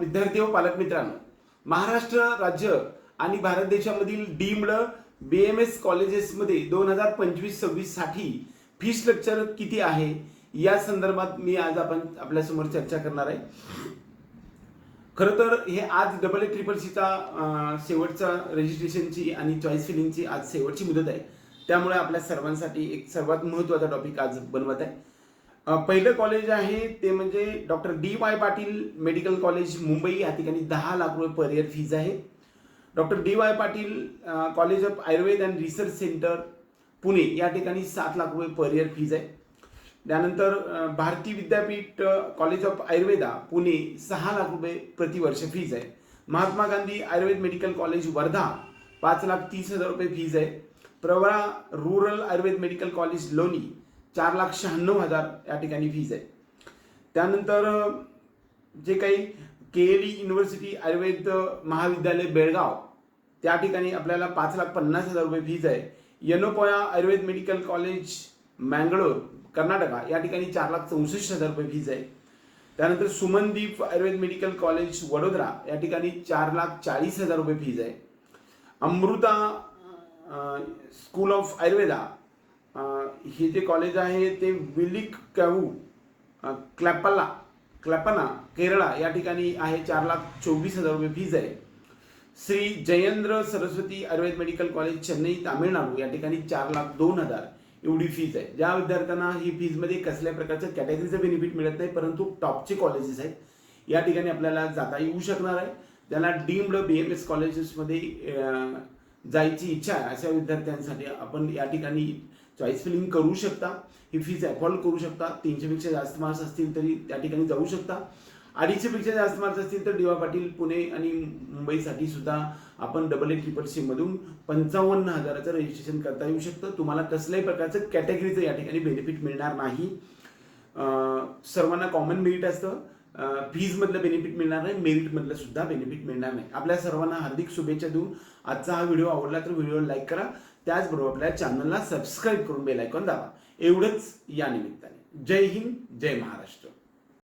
विद्यार्थी व पालक मित्रांनो. महाराष्ट्र राज्य आणि भारत देशामधील डीम्ड बी एम एस कॉलेजेसमध्ये दोन हजार पंचवीस सव्वीससाठी फी स्ट्रक्चर किती आहे? या संदर्भात मी आज आपण आपल्यासमोर चर्चा करणार आहे. खरं तर हे आज डबल ए ट्रिपल सीचा शेवटचा रजिस्ट्रेशनची आणि चॉईस फिलिंगची आज शेवटची मुदत आहे. त्यामुळे आपल्या सर्वांसाठी एक सर्वात महत्त्वाचा टॉपिक आज बनवत आहे. पहिलं कॉलेज आहे ते म्हणजे doctor D Y Patil medical college Mumbai. या ठिकाणी दहा लाख रुपये पर इयर फीज आहे. Doctor D Y Patil college of Ayurveda and research centre Pune. या ठिकाणी सात लाख रुपये पर इयर फीज आहे. त्यानंतर भारती विद्यापीठ कॉलेज ऑफ आयुर्वेदा पुणे. सहा लाख रुपये प्रतिवर्ष फीज आहे. Mahatma Gandhi Ayurveda medical college Wardha. पाच लाख तीस हजार रुपये फीज आहे. Pravara rural Ayurveda medical college Loni. चार लाख शहाण्णव हजार या ठिकाणी फीज आहे त्यानंतर जे काही K L E university Ayurveda महाविद्यालय बेळगाव त्या ठिकाणी आपल्याला पाच लाख पन्नास हजार रुपये फीज आहे. यनोपोया आयुर्वेद मेडिकल कॉलेज मँगलोर कर्नाटका या ठिकाणी चार लाख चौसष्ट हजार रुपये फीज आहे. त्यानंतर सुमनदीप आयुर्वेद मेडिकल कॉलेज वडोदरा या ठिकाणी चार लाख चाळीस हजार रुपये फीज आहे. अमृता स्कूल ऑफ आयुर्वेदा हे जे कॉलेज आहे ते विलिक कॅवू क्लॅपला क्लॅपना केरळा या ठिकाणी आहे. चार लाख चोवीस हजार रुपये फीज आहे. श्री जयेंद्र सरस्वती आयुर्वेद मेडिकल कॉलेज चेन्नई तामिळनाडू या ठिकाणी चार लाख दोन हजार एवढी फीज आहे. ज्या विद्यार्थ्यांना ही फीजमध्ये कसल्या प्रकारच्या कॅटेगरीचं बेनिफिट मिळत नाही परंतु टॉपचे कॉलेजेस आहेत या ठिकाणी आपल्याला जाता येऊ शकणार आहे. ज्यांना डीम्ड बी एम एस कॉलेजेसमध्ये जायची इच्छा आहे अशा विद्यार्थ्यांसाठी आपण या ठिकाणी चॉईस फिलिंग करू शकता. ही फीज अफोर्ड करू शकता. तीनशेपेक्षा जास्त मार्क्स असतील तरी त्या ठिकाणी जाऊ शकता. अडीचशेपेक्षा जास्त मार्क्स असतील तर डी वाय पाटील पुणे आणि मुंबईसाठी सुद्धा आपण डबल ए ट्रिपल सीमधून पंचावन्न हजाराचं रजिस्ट्रेशन करता येऊ शकतं. तुम्हाला कसल्याही प्रकारचं कॅटेगरीचं या ठिकाणी बेनिफिट मिळणार नाही. सर्वांना कॉमन मेरिट असतं. फीजमधलं बेनिफिट मिळणार नाही मेरिटमधलं सुद्धा बेनिफिट मिळणार नाही. आपल्या सर्वांना हार्दिक शुभेच्छा देऊन आजचा हा व्हिडिओ आवडला तर व्हिडिओला लाईक करा. त्याचबरोबर आपल्या चॅनलला सबस्क्राईब करून बेल आयकॉन दाबा. एवढंच या निमित्ताने. जय हिंद जय महाराष्ट्र.